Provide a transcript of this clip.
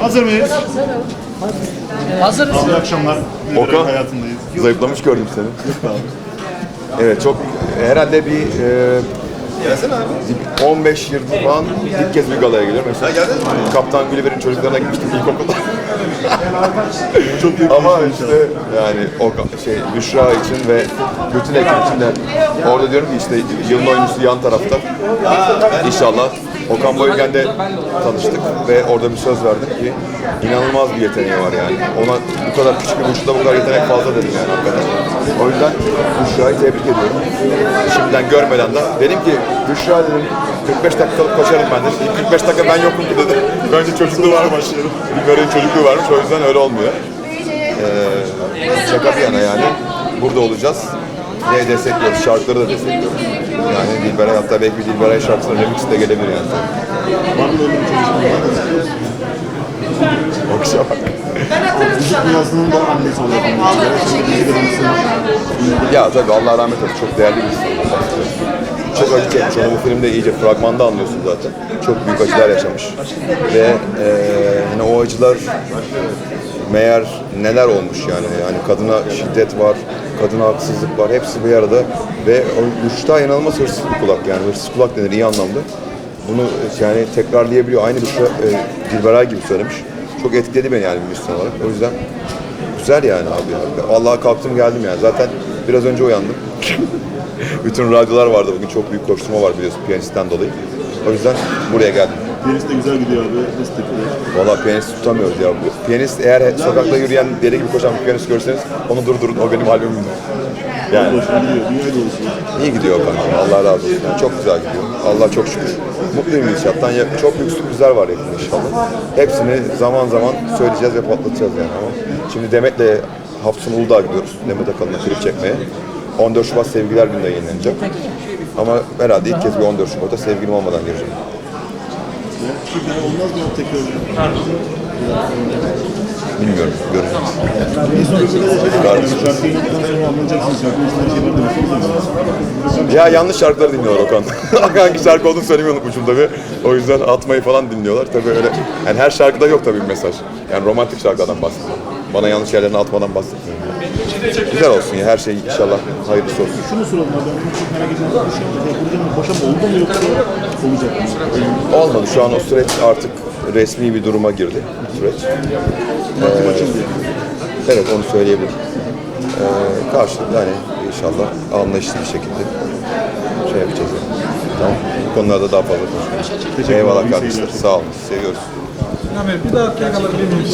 Hazır mıyız? Hazırız. İyi akşamlar. Okan. Hayatındayız. Zayıflamış gördüm seni. Evet çok herhalde bir e, 15 yıl falan ilk kez bir galaya geliyorum. Mesela Kaptan Gülliver'in çocuklarına gitmiştim ilkokulda. Çok iyi Ama işte yani o ka- şey Büşra için ve bütün ekip için de orada diyorum ki işte yılın oyuncusu yan tarafta. İnşallah Okan Bayülgen'de tanıştık ve orada bir söz verdim ki inanılmaz bir yeteneği var yani. Ona bu kadar küçük bir boyutta bu kadar yetenek fazla dedim yani hakikaten. O yüzden Büşra'yı tebrik ediyorum. Şimdiden görmeden de dedim ki Büşra dedim 45 dakikalık kaçarım ben de. İlk 45 dakika ben yokum ki dedi. Bence çocukluğu var başlayalım. Böyle çocukluğu varmış o yüzden öyle olmuyor. Şaka bir yana yani burada olacağız. Diye destekliyoruz, şarkıları da destekliyoruz. Yani Dilberay hatta belki bir Dilberay şarkısına remix de gelebilir yani. Var mı öyle bir çalışmalar? O kişiye bak. Da annesi olarak Ya tabii Allah rahmet eylesin çok değerli bir. Çok acı çekmiş. Onu bu filmde iyice fragmanda anlıyorsun zaten. Çok büyük acılar yaşamış. Ve eee yani o acılar meğer neler olmuş yani. Yani kadına şiddet var, kadına haksızlık var. Hepsi bir arada. Ve Büşra inanılmaz hırsız bir kulak yani. Hırsız kulak denir iyi anlamda. Bunu yani tekrarlayabiliyor. Aynı Büşra e, Dilberay gibi söylemiş. Çok etkiledi beni yani müzisyen olarak. O yüzden güzel yani abi. ya. Vallahi kalktım geldim yani. Zaten biraz önce uyandım. Bütün radyolar vardı bugün. Çok büyük koşturma var biliyorsun piyanistten dolayı. O yüzden buraya geldim. Piyanist de güzel gidiyor abi. Nasıl tepkiler? Valla piyanist tutamıyoruz ya. Piyanist eğer sokakta yürüyen deli gibi koşan bir piyanist görseniz onu durdurun. O benim albümüm. Yani Başına gidiyor. Dünya dolaşıyor. iyi gidiyor kanka. Allah razı olsun. Yani çok güzel gidiyor. Allah çok şükür. Mutluyum inşaattan. Ya- Çok büyük sürprizler var yakında inşallah. Hepsini zaman zaman söyleyeceğiz ve patlatacağız yani. Ama şimdi Demet'le hafta sonu Uludağ'a gidiyoruz. Demet Akalın'a klip çekmeye. 14 Şubat Sevgiler Günü'nde yayınlanacak. Ama herhalde ilk kez bir 14 Şubat'ta sevgilim olmadan gireceğim. Ya, Şimdi olmaz mı tekrar? Bilmiyorum. Demek. Ya yanlış şarkıları dinliyorlar Okan. Hangi şarkı olduğunu söylemeyi unutmuşum tabii. O yüzden atmayı falan dinliyorlar. Tabii öyle. Yani her şarkıda yok tabii bir mesaj. Yani romantik şarkılardan bahsediyorum. Bana yanlış yerlerini atmadan bahsetmiyorum. Güzel olsun ya her şey inşallah hayırlısı olsun. Şunu soralım abi. Bunu çok merak ediyorum. Bu şey burada boşanma oldu mu yoksa olacak mı? Olmadı. Şu an o süreç artık resmi bir duruma girdi. Süreç. Mahkum açıldı. Evet onu söyleyebilirim. Ee, karşılıklı yani inşallah anlayışlı bir şekilde şey yapacağız. Yani. Tamam. Bu konularda daha fazla konuşmayalım. Teşekkür Eyvallah ederim. Kardeşler. Sağ olun. Seviyoruz. Ömer bir dakika kalabilir miyim?